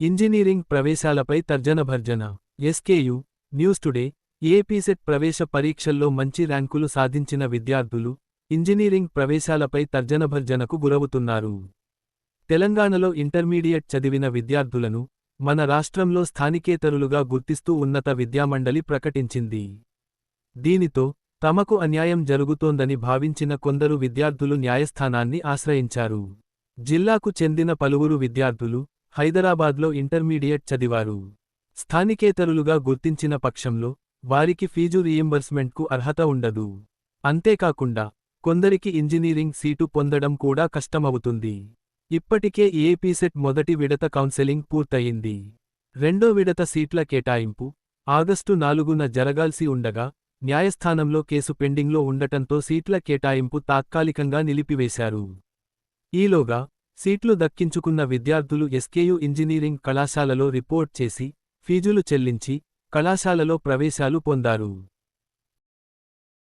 Engineering ప్రవేశాలపై తర్జనభర్జన SKU news today APSET ప్రవేశ పరీక్షల్లో మంచి ర్యాంకులు సాధించిన విద్యార్థులు ఇంజనీరింగ్ ప్రవేశాలపై తర్జనభర్జనకు గురవుతున్నారు. తెలంగాణలో ఇంటర్మీడియట్ చదివిన విద్యార్థులను మన రాష్ట్రంలో స్థానికేతరులుగా గుర్తిస్తూ ఉన్నత విద్యామండలి ప్రకటించింది. దీనితో తమకు అన్యాయం జరుగుతోందని భావించిన కొందరు విద్యార్థులు న్యాయస్థానాన్ని ఆశ్రయించారు. జిల్లాకు చెందిన పలువురు విద్యార్థులు హైదరాబాద్లో ఇంటర్మీడియట్ చదివారు. స్థానికేతరులుగా గుర్తించిన పక్షంలో వారికి ఫీజు రీయింబర్స్మెంట్కు అర్హత ఉండదు. అంతేకాకుండా కొందరికి ఇంజనీరింగ్ సీటు పొందడం కూడా కష్టమవుతుంది. ఇప్పటికే ఏపీసెట్ మొదటి విడత కౌన్సెలింగ్ పూర్తయింది. రెండో విడత సీట్ల కేటాయింపు ఆగస్టు నాలుగున జరగాల్సి ఉండగా న్యాయస్థానంలో కేసు పెండింగ్లో ఉండటంతో సీట్ల కేటాయింపు తాత్కాలికంగా నిలిపివేశారు. ఈలోగా సీట్లు దక్కించుకున్న విద్యార్థులు ఎస్కేయు ఇంజనీరింగ్ కళాశాలలో రిపోర్ట్ చేసి ఫీజులు చెల్లించి కళాశాలలో ప్రవేశాలు పొందారు.